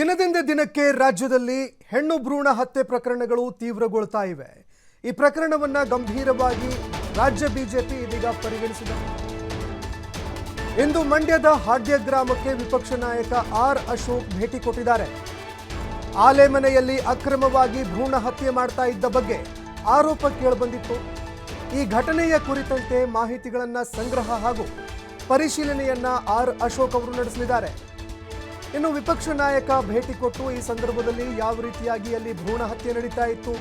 ದಿನದಿಂದ ದಿನಕ್ಕೆ ರಾಜ್ಯದಲ್ಲಿ ಹೆಣ್ಣು ಭ್ರೂಣ ಹತ್ಯೆ ಪ್ರಕರಣಗಳು ತೀವ್ರಗೊಳ್ತಾ ಇವೆ. ಈ ಪ್ರಕರಣವನ್ನ ಗಂಭೀರವಾಗಿ ರಾಜ್ಯ ಬಿಜೆಪಿ ಇದೀಗ ಪರಿಗಣಿಸಿದೆ. ಇಂದು ಮಂಡ್ಯದ ಹಾಡ್ಯ ಗ್ರಾಮಕ್ಕೆ ವಿಪಕ್ಷ ನಾಯಕ ಆರ್ ಅಶೋಕ್ ಭೇಟಿ ಕೊಟ್ಟಿದ್ದಾರೆ. ಆಲೆಮನೆಯಲ್ಲಿ ಅಕ್ರಮವಾಗಿ ಭ್ರೂಣ ಹತ್ಯೆ ಮಾಡ್ತಾ ಇದ್ದ ಬಗ್ಗೆ ಆರೋಪ ಕೇಳಿಬಂದಿತ್ತು. ಈ ಘಟನೆಯ ಕುರಿತಂತೆ ಮಾಹಿತಿಗಳನ್ನು ಸಂಗ್ರಹ ಹಾಗೂ ಪರಿಶೀಲನೆಯನ್ನ ಆರ್ ಅಶೋಕ್ ಅವರು ನಡೆಸಲಿದ್ದಾರೆ. ಇನ್ನು ವಿಪಕ್ಷ ನಾಯಕ ಭೇಟಿ ಕೊಟ್ಟು ಈ ಸಂದರ್ಭದಲ್ಲಿ ಯಾವ ರೀತಿಯಾಗಿ ಅಲ್ಲಿ ಭ್ರೂಣ ಹತ್ಯೆ ನಡೀತಾ ಇತ್ತು?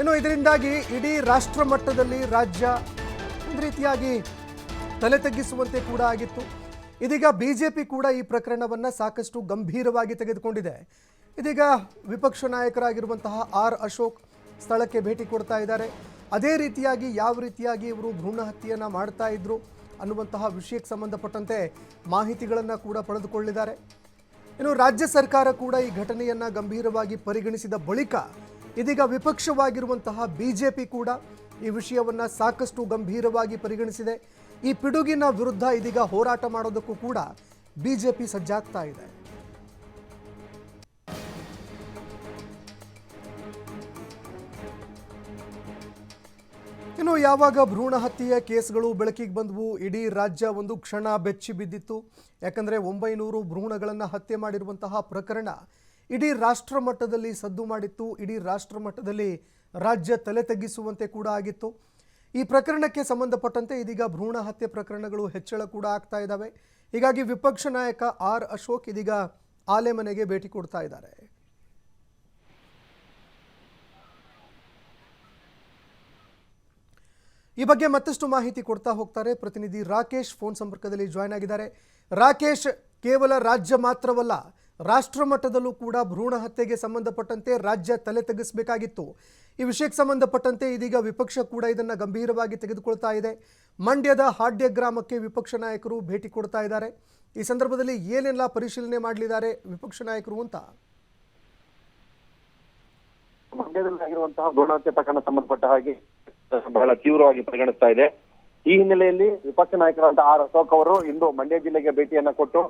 ಇನ್ನು ಇದರಿಂದಾಗಿ ಇಡೀ ರಾಷ್ಟ್ರ ಮಟ್ಟದಲ್ಲಿ ರಾಜ್ಯ ಒಂದು ರೀತಿಯಾಗಿ ತಲೆ ತಗ್ಗಿಸುವಂತೆ ಕೂಡ ಆಗಿತ್ತು. ಇದೀಗ ಬಿಜೆಪಿ ಕೂಡ ಈ ಪ್ರಕರಣವನ್ನು ಸಾಕಷ್ಟು ಗಂಭೀರವಾಗಿ ತೆಗೆದುಕೊಂಡಿದೆ. ಇದೀಗ ವಿಪಕ್ಷ ನಾಯಕರಾಗಿರುವಂತಹ ಆರ್ ಅಶೋಕ್ ಸ್ಥಳಕ್ಕೆ ಭೇಟಿ ಕೊಡ್ತಾ ಇದ್ದಾರೆ. ಅದೇ ರೀತಿಯಾಗಿ ಯಾವ ರೀತಿಯಾಗಿ ಇವರು ಭ್ರೂಣ ಹತ್ಯೆಯನ್ನು ಮಾಡ್ತಾ ಇದ್ರು ಅನ್ನುವಂತಹ ವಿಷಯಕ್ಕೆ ಸಂಬಂಧಪಟ್ಟಂತೆ ಮಾಹಿತಿಗಳನ್ನು ಕೂಡ ಪಡೆದುಕೊಳ್ಳಿದ್ದಾರೆ. ಇನ್ನು ರಾಜ್ಯ ಸರ್ಕಾರ ಕೂಡ ಈ ಘಟನೆಯನ್ನ ಗಂಭೀರವಾಗಿ ಪರಿಗಣಿಸಿದ ಬಳಿಕ ಇದೀಗ ವಿಪಕ್ಷವಾಗಿರುವಂತಹ ಬಿಜೆಪಿ ಕೂಡ ಈ ವಿಷಯವನ್ನ ಸಾಕಷ್ಟು ಗಂಭೀರವಾಗಿ ಪರಿಗಣಿಸಿದೆ. ಈ ಪಿಡುಗಿನ ವಿರುದ್ಧ ಇದೀಗ ಹೋರಾಟ ಮಾಡೋದಕ್ಕೂ ಕೂಡ ಬಿಜೆಪಿ ಸಜ್ಜಾಗ್ತಾ ಇದೆ. ಇನ್ನು ಯಾವಾಗ ಭ್ರೂಣ ಹತ್ಯೆಯ ಕೇಸ್ಗಳು ಬೆಳಕಿಗೆ ಬಂದವು, ಇಡೀ ರಾಜ್ಯ ಒಂದು ಕ್ಷಣ ಬೆಚ್ಚಿ ಬಿದ್ದಿತ್ತು. ಯಾಕಂದರೆ ಒಂಬೈನೂರು ಭ್ರೂಣಗಳನ್ನು ಹತ್ಯೆ ಮಾಡಿರುವಂತಹ ಪ್ರಕರಣ ಇಡೀ ರಾಷ್ಟ್ರ ಮಟ್ಟದಲ್ಲಿ ಸದ್ದು ಮಾಡಿತ್ತು, ಇಡೀ ರಾಷ್ಟ್ರ ಮಟ್ಟದಲ್ಲಿ ರಾಜ್ಯ ತಲೆ ತಗ್ಗಿಸುವಂತೆ ಕೂಡ ಆಗಿತ್ತು. ಈ ಪ್ರಕರಣಕ್ಕೆ ಸಂಬಂಧಪಟ್ಟಂತೆ ಇದೀಗ ಭ್ರೂಣ ಹತ್ಯೆ ಪ್ರಕರಣಗಳು ಹೆಚ್ಚಳ ಕೂಡ ಆಗ್ತಾ ಇದ್ದಾವೆ. ಹೀಗಾಗಿ ವಿಪಕ್ಷ ನಾಯಕ ಆರ್ ಅಶೋಕ್ ಇದೀಗ ಆಲೆಮನೆಗೆ ಭೇಟಿ ಕೊಡ್ತಾ ಇದ್ದಾರೆ. ಈ ಬಗ್ಗೆ ಮತ್ತಷ್ಟು ಮಾಹಿತಿ ಕೊಡ್ತಾ ಹೋಗ್ತಾರೆ ಪ್ರತಿನಿಧಿ ರಾಕೇಶ್. ಫೋನ್ ಸಂಪರ್ಕದಲ್ಲಿ ಜಾಯ್ನ್ ಆಗಿದ್ದಾರೆ. ರಾಕೇಶ್, ಕೇವಲ ರಾಜ್ಯ ಮಾತ್ರವಲ್ಲ, ರಾಷ್ಟ್ರ ಮಟ್ಟದಲ್ಲೂ ಕೂಡ ಭ್ರೂಣ ಹತ್ಯೆಗೆ ಸಂಬಂಧಪಟ್ಟಂತೆ ರಾಜ್ಯ ತಲೆ ತೆಗೆಸಬೇಕಾಗಿತ್ತು. ಈ ವಿಷಯಕ್ಕೆ ಸಂಬಂಧಪಟ್ಟಂತೆ ಇದೀಗ ವಿಪಕ್ಷ ಕೂಡ ಇದನ್ನು ಗಂಭೀರವಾಗಿ ತೆಗೆದುಕೊಳ್ತಾ ಇದೆ. ಮಂಡ್ಯದ ಹಾಡ್ಯ ಗ್ರಾಮಕ್ಕೆ ವಿಪಕ್ಷ ನಾಯಕರು ಭೇಟಿ ಕೊಡ್ತಾ ಇದ್ದಾರೆ. ಈ ಸಂದರ್ಭದಲ್ಲಿ ಏನೆಲ್ಲ ಪರಿಶೀಲನೆ ಮಾಡಲಿದ್ದಾರೆ ವಿಪಕ್ಷ ನಾಯಕರು ಅಂತ? ಮಂಡ್ಯದಲ್ಲಿ ಆಗಿರುವಂತಹ ಭ್ರೂಣಹತ್ಯೆ ಪ್ರಕರಣ ಸಂಬಂಧಪಟ್ಟ ಹಾಗೆ ಬಹಳ ತೀವ್ರವಾಗಿ ಪರಿಗಣಿಸ್ತಾ ಇದೆ. ಈ ಹಿನ್ನೆಲೆಯಲ್ಲಿ ವಿಪಕ್ಷ ನಾಯಕರಾದ ಆರ್ ಅಶೋಕ್ ಅವರು ಇಂದು ಮಂಡ್ಯ ಜಿಲ್ಲೆಗೆ ಭೇಟಿಯನ್ನ ಕೊಟ್ಟು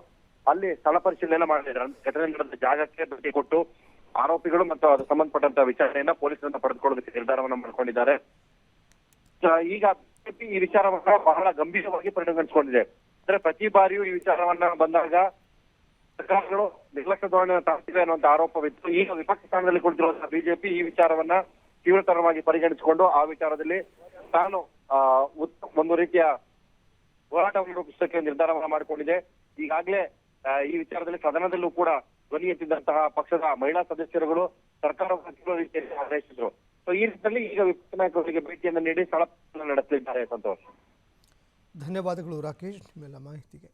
ಅಲ್ಲಿ ಸ್ಥಳ ಪರಿಶೀಲನೆ ಮಾಡಿದ್ದಾರೆ. ಅಂದ್ರೆ ಘಟನೆ ನಡೆದ ಜಾಗಕ್ಕೆ ಭೇಟಿ ಕೊಟ್ಟು ಆರೋಪಿಗಳು ಮತ್ತು ಅದು ಸಂಬಂಧಪಟ್ಟಂತ ವಿಚಾರಣೆಯನ್ನ ಪೊಲೀಸರಿಂದ ಪಡೆದುಕೊಳ್ಳೋದಕ್ಕೆ ನಿರ್ಧಾರವನ್ನ ಮಾಡಿಕೊಂಡಿದ್ದಾರೆ. ಈಗ ಬಿಜೆಪಿ ಈ ವಿಚಾರವನ್ನ ಬಹಳ ಗಂಭೀರವಾಗಿ ಪರಿಗಣಿಸಿಕೊಂಡಿದೆ ಅಂದ್ರೆ ಪ್ರತಿ ಬಾರಿಯೂ ಈ ವಿಚಾರವನ್ನ ಬಂದಾಗ ಸರ್ಕಾರಗಳು ನಿರ್ಲಕ್ಷ್ಯ ಧೋರಣೆ ತಾಳ್ತಿವೆ ಅನ್ನುವಂತ ಆರೋಪವಿತ್ತು. ಈಗ ವಿಪಕ್ಷ ಸ್ಥಾನದಲ್ಲಿ ಕುಳಿತಿರುವಂತಹ ಬಿಜೆಪಿ ಈ ವಿಚಾರವನ್ನ ತೀವ್ರತರವಾಗಿ ಪರಿಗಣಿಸಿಕೊಂಡು ಆ ವಿಚಾರದಲ್ಲಿ ತಾನು ಒಂದು ರೀತಿಯ ಹೋರಾಟವನ್ನು ರೂಪಿಸೋಕೆ ನಿರ್ಧಾರವನ್ನು ಮಾಡಿಕೊಂಡಿದೆ. ಈಗಾಗಲೇ ಈ ವಿಚಾರದಲ್ಲಿ ಸದನದಲ್ಲೂ ಕೂಡ ಧ್ವನಿ ಎತ್ತಿದ್ದಂತಹ ಪಕ್ಷದ ಮಹಿಳಾ ಸದಸ್ಯರುಗಳು ಸರ್ಕಾರವನ್ನು ತೀವ್ರ ರೀತಿಯಲ್ಲಿ ಆಗ್ರಹಿಸಿದ್ರು ಸೊ ಈ ನಿಟ್ಟಿನಲ್ಲಿ ಈಗ ವಿಪಕ್ಷ ನಾಯಕರಿಗೆ ಭೇಟಿಯನ್ನು ನೀಡಿ ಸ್ಥಳ ನಡೆಸಲಿದ್ದಾರೆ ಸಂತೋಷ್. ಧನ್ಯವಾದಗಳು ರಾಕೇಶ್, ನಿಮ್ಮೆಲ್ಲ ಮಾಹಿತಿಗೆ.